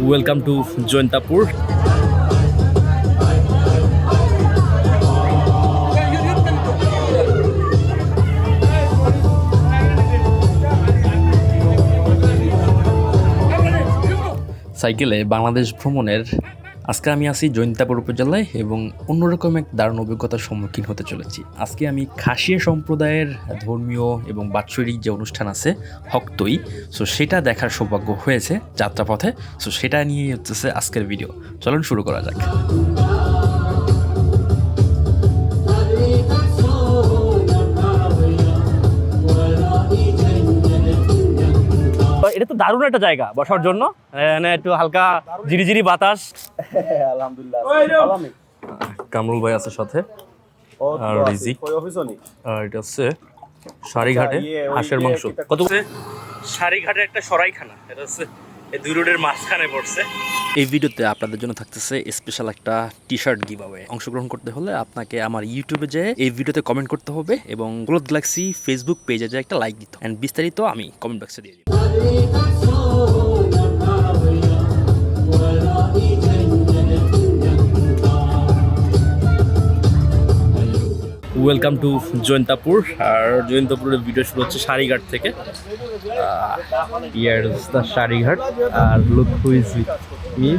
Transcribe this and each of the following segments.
Welcome to Jaintapur সাইকেলে বাংলাদেশ ভ্রমণের আজকে আমি আছি জৈন্তাপুর উপজেলায় এবং অন্যরকম এক দারুণ অভিজ্ঞতার সম্মুখীন হতে চলেছি। আজকে আমি খাসিয়া সম্প্রদায়ের ধর্মীয় এবং বাৎসরিক যে অনুষ্ঠান আছে হক্তই সো সেটা দেখার সৌভাগ্য হয়েছে যাত্রাপথে সো সেটা নিয়েই হচ্ছে আজকের ভিডিও চলুন শুরু করা যাক। এটা তো দারুণ একটা জায়গা বসার জন্য। একটু হালকা জিরিজিরি বাতাস। আলহামদুলিল্লাহ। কামরুল ভাই আছে সাথে। আর রিজিক। আর এটা হচ্ছে সারিঘাটে ইয়ে, হাঁসের মাংস। কত সারিঘাটে একটা সরাইখানা। এটা হচ্ছে এই দুই রোডের মাঝখানে পড়ছে। এই ভিডিওতে আপনাদের জন্য থাকতেছে স্পেশাল একটা টি শার্ট গিভ অংশগ্রহণ করতে হলে আপনাকে আমার ইউটিউবে যেয়ে এই ভিডিওতে কমেন্ট করতে হবে এবং ক্লোথ গ্যালাক্সি ফেসবুক পেজে যে একটা লাইক দিতে এন্ড বিস্তারিত আমি কমেন্ট বক্সে দিয়ে ওয়েলকাম টু জৈন্তাপুর আর জৈন্তাপুরের ভিডিও শুরু হচ্ছে সারিঘাট থেকে। সারিঘাট আর লুক মি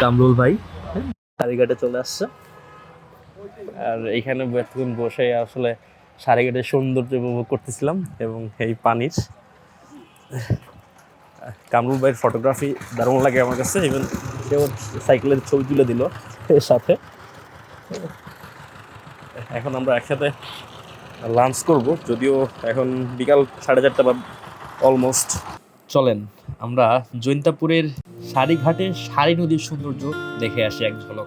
কামরুল ভাই। সারিঘাটে চলে আসছে। আর এখানে বসে আসলে সারিঘাটের সৌন্দর্য উপভোগ করতেছিলাম এবং এই পানির কামরুল ভাইয়ের ফটোগ্রাফি দারুণ লাগে আমার কাছে ইভেন সেও সাইকেলের ছবি তুলে দিল এর সাথে। এখন আমরা একসাথে লাঞ্চ করব, যদিও এখন বিকাল সাড়ে চারটা বা অলমোস্ট চলেন, আমরা জৈন্তাপুরের সারিঘাটে সারি নদীর সৌন্দর্য দেখে আসি এক ঝলক।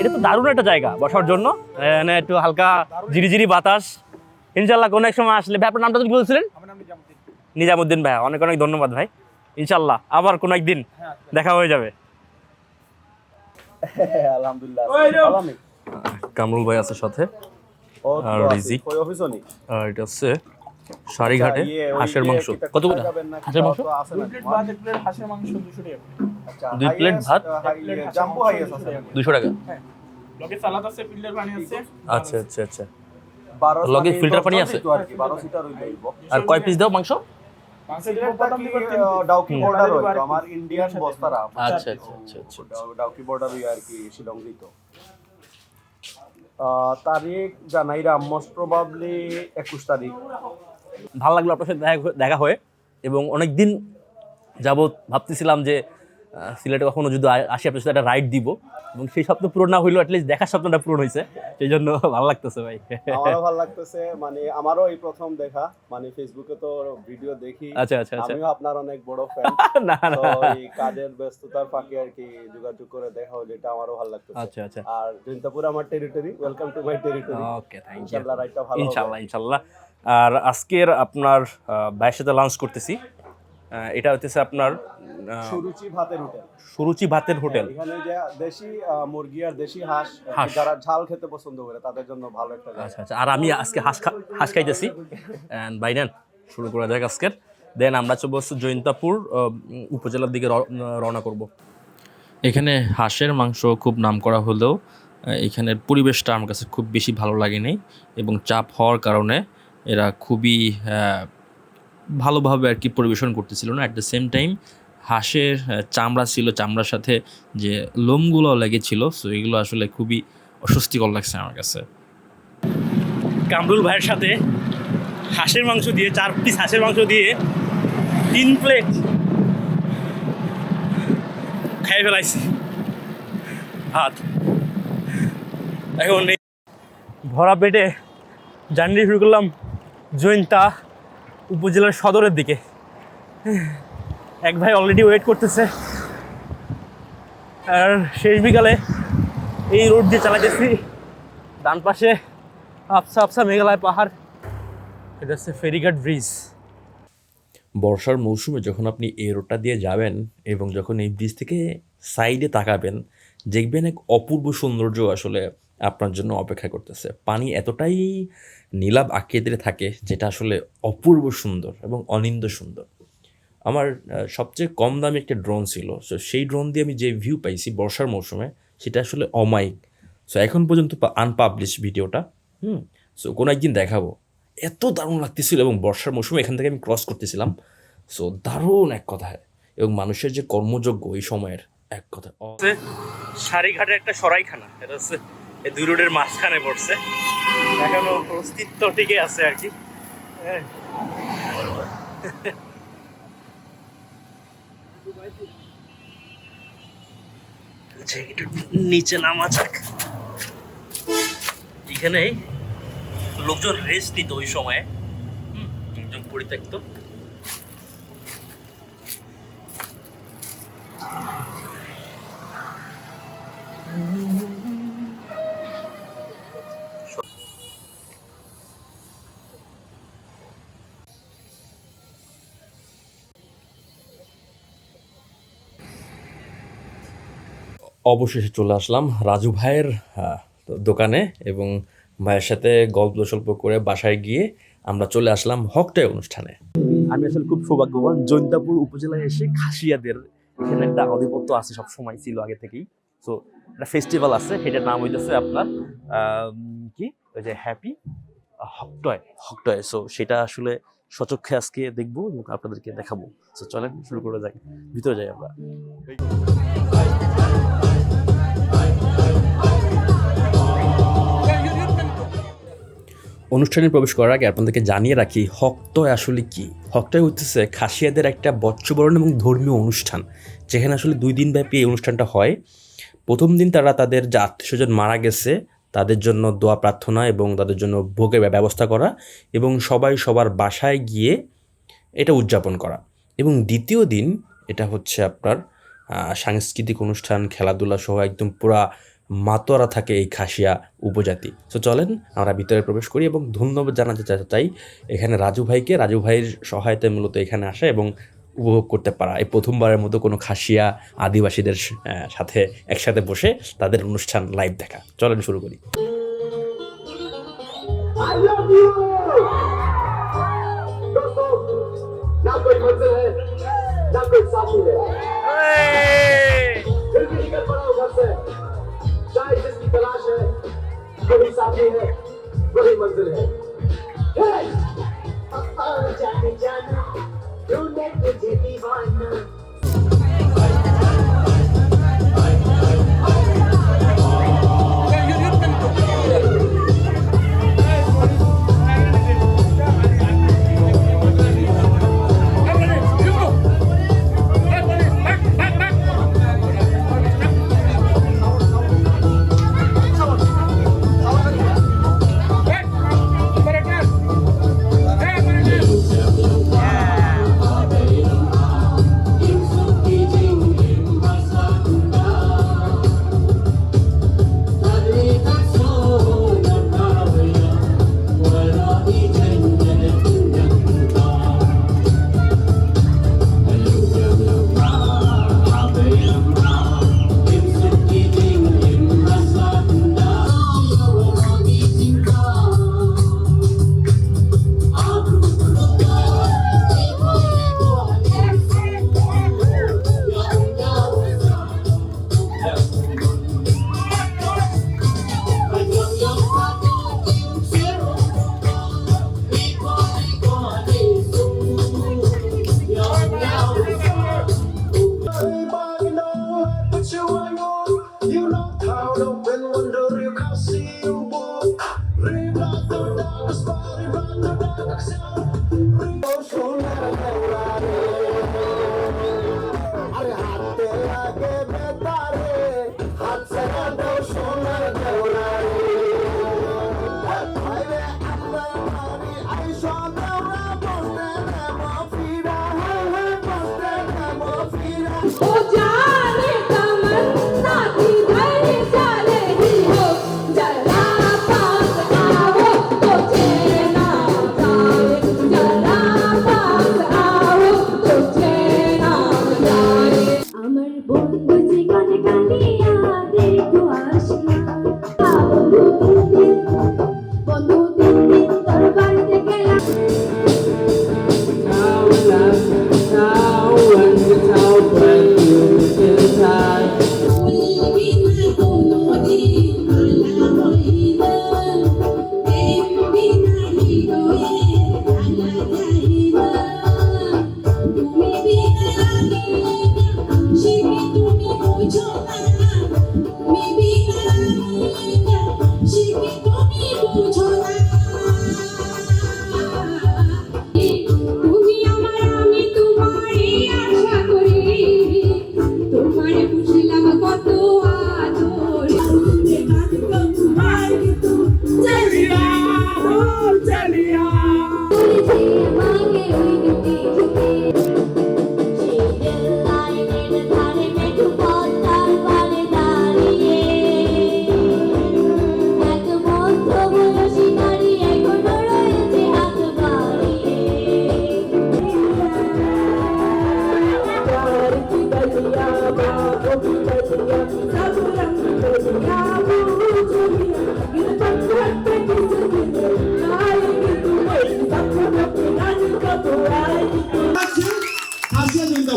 এটা তো দারুণ একটা জায়গা বসার জন্য। এখানে একটু হালকা জিরিজিরি বাতাস। ইনশাল্লাহ কোনো এক সময় আসলে ভাই আপনার নামটা কি বলছিলেন? নিজামুদ্দিন। ভাই অনেক অনেক ধন্যবাদ ভাই। ইনশাল্লাহ আবার কোনো একদিন দেখা হয়ে যাবে। আলহামদুলিল্লাহ কামরুল ভাই আছে সাথে। আর রিজিক। আর এটা হচ্ছে সারিঘাটে ইয়ে, হাঁসের মাংস। কত হাঁসের মাংস? তো হাঁসের মাংস দুশো টাকা। আচ্ছা, দুই প্লেট ভাত? আছে। দুশো টাকা। লগে সালাদ আছে ফিল্টার পানি আছে। আচ্ছা আচ্ছা আচ্ছা। লগে filter পানি আছে? আর কয় পিস দাও মাংস। ডাউকি। হইতো, আমার ইন্ডিয়ান বস্তারা আচ্ছা আচ্ছা আচ্ছা আচ্ছা। ডাউকি বর্ডার আর কি শিলং দিত। তারিখ জানাইরা মোস্ট প্রবাবলি একুশ তারিখ। ভালো লাগল আপনার সাথে দেখা- হয়ে এবং অনেক দিন যাবৎ ভাবতেছিলাম যে সিলেটে কখনো যদি আসি আপনার সাথে একটা রাইড দিব। এবং সেই স্বপ্ন পূরণ না হইলেও অ্যাটলিস্ট দেখার স্বপ্নটা পূরণ হয়েছে সেই জন্য ভালো লাগতেছে ভাই। আমারও ভালো লাগতেছে। মানে আমারও এই প্রথম দেখা। মানে ফেসবুকে তো ভিডিও দেখি। আচ্ছা আচ্ছা আচ্ছা। আমিও আপনার অনেক বড় ফ্যান না না। এই কাজের ব্যস্ততার ফাঁকে আর কি যোগাযোগ করে দেখা হলো এটা আমারও ভালো লাগতেছে। আচ্ছা আচ্ছা। আর জৈন্তাপুর আমার territory welcome to my territory okay thank you ইনশাআল্লাহ রাইটটা ভালো হবে। ইনশাল্লাহ। ইনশাল্লাহ আর আজকের আপনার ভাইয়ের সাথে লাঞ্চ করতেছি। এটা হচ্ছে আপনার সুরুচি ভাতের হোটেল। সুরুচি ভাতের হোটেল। এখানে যে দেশি মুরগি আর দেশি হাঁস। যারা ঝাল খেতে পছন্দ করে তাদের জন্য ভালো একটা আচ্ছা আচ্ছা আর আমি আজকে হাঁস হাঁস খাইতেছি। অ্যান্ড বাই নেন শুরু করা যাক আজকের। দেন আমরা চলে বসছি জৈন্তাপুর উপজেলার দিকে রওনা করব। এখানে হাঁসের মাংস খুব নাম করা হলেও এখানের পরিবেশটা আমার কাছে খুব বেশি ভালো লাগেনি এবং চাপ হওয়ার কারণে এরা খুবই ভালোভাবে আর কি পরিবেশন করতেছিল না। অ্যাট দ্য সেম টাইম হাঁসের চামড়া ছিল, চামড়ার সাথে যে লোমগুলো লেগেছিল সো এগুলো আসলে খুবই অস্বস্তিকর লাগছে আমার কাছে। কামরুল ভাইয়ের সাথে হাঁসের মাংস দিয়ে, চার পিস হাঁসের মাংস দিয়ে তিন প্লেট খাই ফেলাইছি। ভাত। এখন ভরা পেটে জার্নি শুরু করলাম জৈন্তা উপজেলার সদরের দিকে। এক ভাই অলরেডি ওয়েট করতেছে। আর শেষ বিকালে এই রোড দিয়ে চালাতেছি ডান পাশে আফসা আফসা মেঘালয় পাহাড়। এটা হচ্ছে ফেরিঘাট ব্রিজ বর্ষার মৌসুমে যখন আপনি এই রোডটা দিয়ে যাবেন এবং যখন এই ব্রিজ থেকে সাইডে তাকাবেন, দেখবেন এক অপূর্ব সৌন্দর্য আসলে আপনার জন্য অপেক্ষা করতেছে। পানি এতটাই নীলাভ আঁকিয়ে আকৃতিতে থাকে, যেটা আসলে অপূর্ব সুন্দর এবং অনিন্দ সুন্দর। আমার সবচেয়ে কম দামি একটা ড্রোন ছিল। সো সেই ড্রোন দিয়ে আমি যে ভিউ পাইছি বর্ষার মৌসুমে, সেটা আসলে অমায়িক। সো এখন পর্যন্ত আনপাবলিশ ভিডিওটা, হুম? সো কোনো একদিন দেখাবো। এত দারুণ লাগতেছিল এবং বর্ষার মৌসুমে এখান থেকে আমি ক্রস করতেছিলাম। সো দারুণ এক কথায়। এবং মানুষের যে কর্মযোগ্য এই সময়ের এক কথা সারিঘাটের একটা সরাইখানা। এটা হচ্ছে এই দুই রোডের মাঝখানে পড়ছে। এখনও অস্তিত্ব টিকে আছে আর কি। হ্যাঁ। আচ্ছা, একটু নিচে নামা যাক। এখানে লোকজন রেস্ট নিত ওই সময়ে। হুম, একদম পরিত্যক্ত। অবশেষে চলে আসলাম রাজু ভাইয়ের দোকানে এবং ভাইয়ের সাথে গল্প সল্প করে বাসায় গিয়ে আমরা চলে আসলাম হকটাই অনুষ্ঠানে। আমি আসলে খুব সৌভাগ্যবান জৈন্তাপুর উপজেলায় এসে খাসিয়াদের এখানে একটা আধিপত্য আছে সব সময় ছিল আগে থেকেই। সো একটা ফেস্টিভ্যাল আছে সেটার নাম হইতেছে আপনার কি? ওই যে হ্যাপি হকটয় হকটয় সো সেটা আসলে সচক্ষে আজকে দেখব এবং আপনাদেরকে দেখাবো। সো চলেন শুরু করে যাই ভিতরে যাই আমরা। অনুষ্ঠানে প্রবেশ করার আগে আপনাদেরকে জানিয়ে রাখি হকটয় আসলে কি? হকটয় হচ্ছে খাসিয়াদের একটা বচ্চবরণ এবং ধর্মীয় অনুষ্ঠান, যেখানে আসলে দুই দিন ব্যাপী এই অনুষ্ঠানটা হয়। প্রথম দিন তারা তাদের যে আত্মীয়স্বজন মারা গেছে, তাদের জন্য দোয়া প্রার্থনা এবং তাদের জন্য ভোগের ব্যবস্থা করা এবং সবাই সবার বাসায় গিয়ে এটা উদযাপন করা। এবং দ্বিতীয় দিন এটা হচ্ছে আপনার সাংস্কৃতিক অনুষ্ঠান, খেলাধুলা সহ একদম পুরা মাতোয়ারা থাকে এই খাসিয়া উপজাতি। তো চলেন আমরা ভিতরে প্রবেশ করি এবং ধন্যবাদ জানাতে চাই এখানে রাজু ভাইকে। রাজু ভাইয়ের সহায়তায় মূলত এখানে আসা এবং উপভোগ করতে পারা। এই প্রথমবারের মতো কোনো খাসিয়া আদিবাসীদের সাথে একসাথে বসে তাদের অনুষ্ঠান লাইভ দেখা। চলেন শুরু করি। I चाहे जिसकी तलाश है वही साथी है वही मंजिल है। जाने जाना तुझे दीवाना।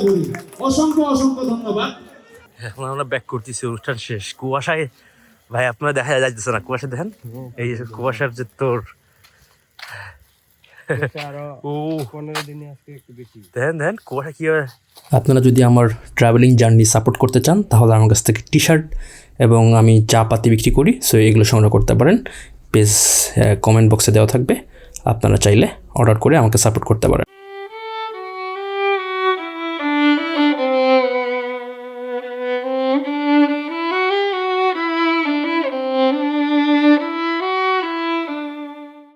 বৃন্দাবনী অসংখ্য অসংখ্য ধন্যবাদ। এখন আমরা ব্যাক করতেছি অনুষ্ঠান শেষ। কুয়াশায় ভাই আপনারা দেখা যাইতেছে না। কুয়াশা দেখেন? এই যে কুয়াশার যে তোর। আপনারা যদি আমার ট্রাভেলিং জার্নি সাপোর্ট করতে চান তাহলে আমার কাছ থেকে টি শার্ট এবং আমি চা পাতি বিক্রি করি। সো এগুলো সংগ্রহ করতে পারেন। পেজ কমেন্ট বক্সে দেওয়া থাকবে। আপনারা চাইলে অর্ডার করে আমাকে সাপোর্ট করতে পারেন।